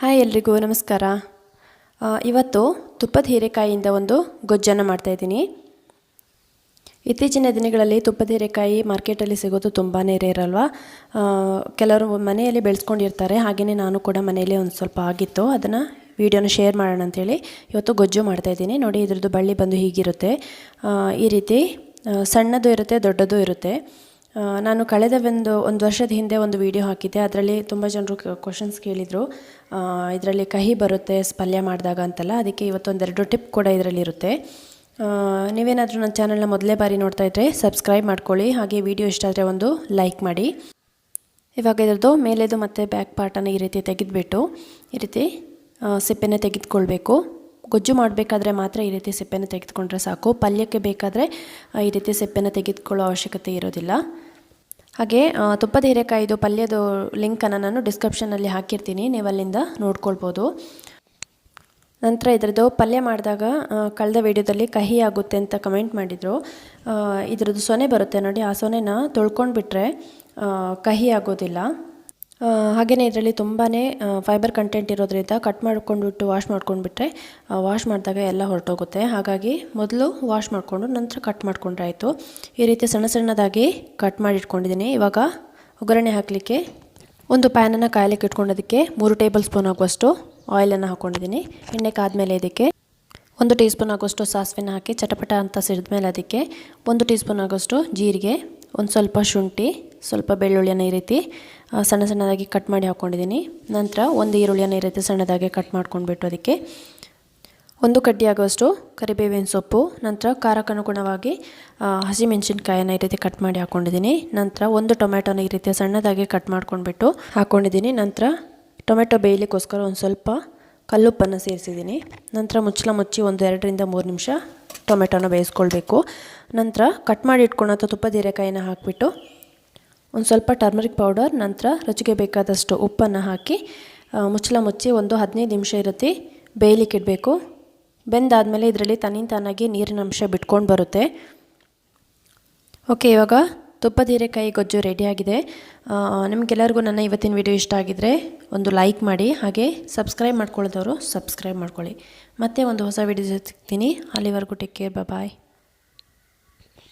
Hi ಎಲ್ರಿಗೂ ನಮಸ್ಕಾರ. ಇವತ್ತು ತುಪ್ಪದ ಹೀರೆಕಾಯಿಯಿಂದ ಒಂದು ಗೊಜ್ಜನ್ನು ಮಾಡ್ತಾಯಿದ್ದೀನಿ ಇತ್ತೀಚಿನ ದಿನಗಳಲ್ಲಿ ತುಪ್ಪದ ಹೀರೆಕಾಯಿ ಮಾರ್ಕೆಟಲ್ಲಿ ಸಿಗೋದು ತುಂಬಾ ರೇರ್ ಇರಲ್ವಾ ಕೆಲವರು ಮನೆಯಲ್ಲಿ ಬೆಳೆಸ್ಕೊಂಡಿರ್ತಾರೆ ಹಾಗೆಯೇ ನಾನು ಕೂಡ ಮನೆಯಲ್ಲಿ ಒಂದು ಸ್ವಲ್ಪ ಆಗಿತ್ತು. ಅದನ್ನು ವೀಡಿಯೋನ ಶೇರ್ ಮಾಡೋಣ ಅಂಥೇಳಿ ಇವತ್ತು ಗೊಜ್ಜು ಮಾಡ್ತಾಯಿದ್ದೀನಿ ನೋಡಿ, ಇದ್ರದ್ದು ಬಳ್ಳಿ ಬಂದು ಹೀಗಿರುತ್ತೆ. ಈ ರೀತಿ ಸಣ್ಣದು ಇರುತ್ತೆ, ದೊಡ್ಡದು ಇರುತ್ತೆ. ನಾನು ಕಳೆದ ಒಂದು ಒಂದು ವರ್ಷದ ಹಿಂದೆ ಒಂದು ವಿಡಿಯೋ ಹಾಕಿದ್ದೆ. ಅದರಲ್ಲಿ ತುಂಬ ಜನರು ಕ್ವಶನ್ಸ್ ಕೇಳಿದರು. ಇದರಲ್ಲಿ ಕಹಿ ಬರುತ್ತೆ, ಪಲ್ಯ ಮಾಡಿದಾಗ ಅಂತೆಲ್ಲ, ಅದಕ್ಕೆ ಇವತ್ತೊಂದೆರಡು ಟಿಪ್ ಕೂಡ ಇದರಲ್ಲಿ ಇರುತ್ತೆ. ನೀವೇನಾದರೂ ನನ್ನ ಚಾನಲ್ನ ಮೊದಲೇ ಬಾರಿ ನೋಡ್ತಾ ಇದ್ದರೆ ಸಬ್ಸ್ಕ್ರೈಬ್ ಮಾಡ್ಕೊಳ್ಳಿ. ಹಾಗೆ ವಿಡಿಯೋ ಇಷ್ಟ ಆದರೆ ಒಂದು ಲೈಕ್ ಮಾಡಿ. ಇವಾಗ ಇದ್ರದ್ದು ಮೇಲೆದು ಮತ್ತು ಬ್ಯಾಕ್ ಪಾರ್ಟನ್ನು ಈ ರೀತಿ ತೆಗೆದುಬಿಟ್ಟು, ಈ ರೀತಿ ಸಿಪ್ಪೆನ ತೆಗೆದುಕೊಳ್ಬೇಕು. ಗೊಜ್ಜು ಮಾಡಬೇಕಾದ್ರೆ ಮಾತ್ರ ಈ ರೀತಿ ಸಿಪ್ಪೆನ ತೆಗೆದುಕೊಂಡ್ರೆ ಸಾಕು. ಪಲ್ಯಕ್ಕೆ ಬೇಕಾದರೆ ಈ ರೀತಿ ಸಿಪ್ಪೆನ ತೆಗೆದುಕೊಳ್ಳೋ ಅವಶ್ಯಕತೆ ಇರೋದಿಲ್ಲ. ಹಾಗೆ ತುಪ್ಪದ ಹೀರೆಕಾಯಿದು ಪಲ್ಯದ ಲಿಂಕನ್ನು ನಾನು ಡಿಸ್ಕ್ರಿಪ್ಷನಲ್ಲಿ ಹಾಕಿರ್ತೀನಿ ನೀವು ಅಲ್ಲಿಂದ ನೋಡ್ಕೊಳ್ಬೋದು. ನಂತರ ಇದರದ್ದು ಪಲ್ಯ ಮಾಡಿದಾಗ ಕಳೆದ ವಿಡಿಯೋದಲ್ಲಿ ಕಹಿ ಆಗುತ್ತೆ ಅಂತ ಕಮೆಂಟ್ ಮಾಡಿದರು. ಇದರದ್ದು ಸೊನೆ ಬರುತ್ತೆ ನೋಡಿ, ಆ ಸೊನೆನ ತೊಳ್ಕೊಂಡು ಬಿಟ್ಟರೆ ಕಹಿ ಆಗೋದಿಲ್ಲ. ಹಾಗೆಯೇ ಇದರಲ್ಲಿ ತುಂಬಾ ಫೈಬರ್ ಕಂಟೆಂಟ್ ಇರೋದ್ರಿಂದ ಕಟ್ ಮಾಡ್ಕೊಂಡ್ಬಿಟ್ಟು ವಾಶ್ ಮಾಡ್ಕೊಂಡ್ಬಿಟ್ರೆ ವಾಶ್ ಮಾಡಿದಾಗ ಎಲ್ಲ ಹೊರಟೋಗುತ್ತೆ. ಹಾಗಾಗಿ ಮೊದಲು ವಾಶ್ ಮಾಡಿಕೊಂಡು ನಂತರ ಕಟ್ ಮಾಡಿಕೊಂಡ್ರೆ ಆಯಿತು ಈ ರೀತಿ ಸಣ್ಣ ಸಣ್ಣದಾಗಿ ಕಟ್ ಮಾಡಿ ಇಟ್ಕೊಂಡಿದ್ದೀನಿ ಇವಾಗ ಒಗ್ಗರಣೆ ಹಾಕಲಿಕ್ಕೆ ಒಂದು ಪ್ಯಾನನ್ನು ಕಾಯಲಿಕ್ಕೆ ಇಟ್ಕೊಂಡೋದಕ್ಕೆ ಮೂರು ಟೇಬಲ್ ಸ್ಪೂನ್ ಆಗುವಷ್ಟು ಆಯಿಲನ್ನು ಹಾಕ್ಕೊಂಡಿದ್ದೀನಿ ಎಣ್ಣೆ ಕಾದ್ಮೇಲೆ ಇದಕ್ಕೆ ಒಂದು ಟೀ ಸ್ಪೂನ್ ಆಗೋಷ್ಟು ಸಾಸಿವೆನ ಹಾಕಿ, ಚಟಪಟ ಅಂತ ಸಿಡಿದ್ಮೇಲೆ ಅದಕ್ಕೆ ಒಂದು ಟೀ ಸ್ಪೂನ್ ಆಗೋಷ್ಟು ಜೀರಿಗೆ, ಒಂದು ಸ್ವಲ್ಪ ಶುಂಠಿ ಸ್ವಲ್ಪ ಬೆಳ್ಳುಳ್ಳಿಯನ್ನು ಈ ರೀತಿ ಸಣ್ಣ ಸಣ್ಣದಾಗಿ ಕಟ್ ಮಾಡಿ ಹಾಕ್ಕೊಂಡಿದ್ದೀನಿ ನಂತರ ಒಂದು ಈರುಳ್ಳಿಯನ್ನು ಈ ರೀತಿ ಸಣ್ಣದಾಗಿ ಕಟ್ ಮಾಡ್ಕೊಂಡ್ಬಿಟ್ಟು ಅದಕ್ಕೆ ಒಂದು ಕಡ್ಡಿ ಆಗುವಷ್ಟು ಕರಿಬೇವಿನ ಸೊಪ್ಪು, ನಂತರ ಖಾರಕ್ಕನುಗುಣವಾಗಿ ಹಸಿ ಹಸಿಮೆಣಸಿನ್ಕಾಯನ್ನು ಈ ರೀತಿ ಕಟ್ ಮಾಡಿ ಹಾಕ್ಕೊಂಡಿದ್ದೀನಿ ನಂತರ ಒಂದು ಟೊಮೆಟೊನ ಈ ರೀತಿ ಸಣ್ಣದಾಗಿ ಕಟ್ ಮಾಡ್ಕೊಂಡ್ಬಿಟ್ಟು ಹಾಕ್ಕೊಂಡಿದ್ದೀನಿ ನಂತರ ಟೊಮೆಟೊ ಬೇಯಲಿಕ್ಕೋಸ್ಕರ ಒಂದು ಸ್ವಲ್ಪ ಕಲ್ಲುಪ್ಪನ್ನು ಸೇರಿಸಿದ್ದೀನಿ. ನಂತರ ಮುಚ್ಚಲ ಮುಚ್ಚಿ ಒಂದು ಎರಡರಿಂದ ಮೂರು ನಿಮಿಷ ಟೊಮೆಟೊನ ಬೇಯಿಸ್ಕೊಳ್ಬೇಕು. ನಂತರ ಕಟ್ ಮಾಡಿ ಇಟ್ಕೊಂಡಂಥ ತುಪ್ಪದ ಹೀರೆಕಾಯಿನ ಹಾಕಿಬಿಟ್ಟು ಒಂದು ಸ್ವಲ್ಪ ಟರ್ಮರಿಕ್ ಪೌಡರ್ ನಂತರ ರುಚಿಗೆ ಬೇಕಾದಷ್ಟು ಉಪ್ಪನ್ನು ಹಾಕಿ ಮುಚ್ಚಲ ಮುಚ್ಚಿ ಒಂದು ಹದಿನೈದು ನಿಮಿಷ ಇರುತ್ತೆ ಬೇಯಲಿಕ್ಕೆ ಇಡಬೇಕು. ಬೆಂದಾದಮೇಲೆ ಇದರಲ್ಲಿ ತನ್ನಿಂದ ತಾನಾಗಿ ನೀರಿನ ಅಂಶ ಬಿಟ್ಕೊಂಡು ಬರುತ್ತೆ. ಓಕೆ, ಇವಾಗ ತುಪ್ಪದ ಹೀರೆಕಾಯಿ ಗೊಜ್ಜು ರೆಡಿಯಾಗಿದೆ ನಿಮಗೆಲ್ಲರಿಗೂ ನನ್ನ ಇವತ್ತಿನ ವಿಡಿಯೋ ಇಷ್ಟ ಆಗಿದ್ದರೆ ಒಂದು ಲೈಕ್ ಮಾಡಿ, ಹಾಗೆ ಸಬ್ಸ್ಕ್ರೈಬ್ ಮಾಡ್ಕೊಳ್ಳೋದವರು ಸಬ್ಸ್ಕ್ರೈಬ್ ಮಾಡ್ಕೊಳ್ಳಿ. ಮತ್ತೆ ಒಂದು ಹೊಸ ವಿಡಿಯೋ ಸಿಗ್ತೀನಿ. ಅಲ್ಲಿವರೆಗೂ ಟೇಕ್ ಕೇರ್ ಬಾಯ್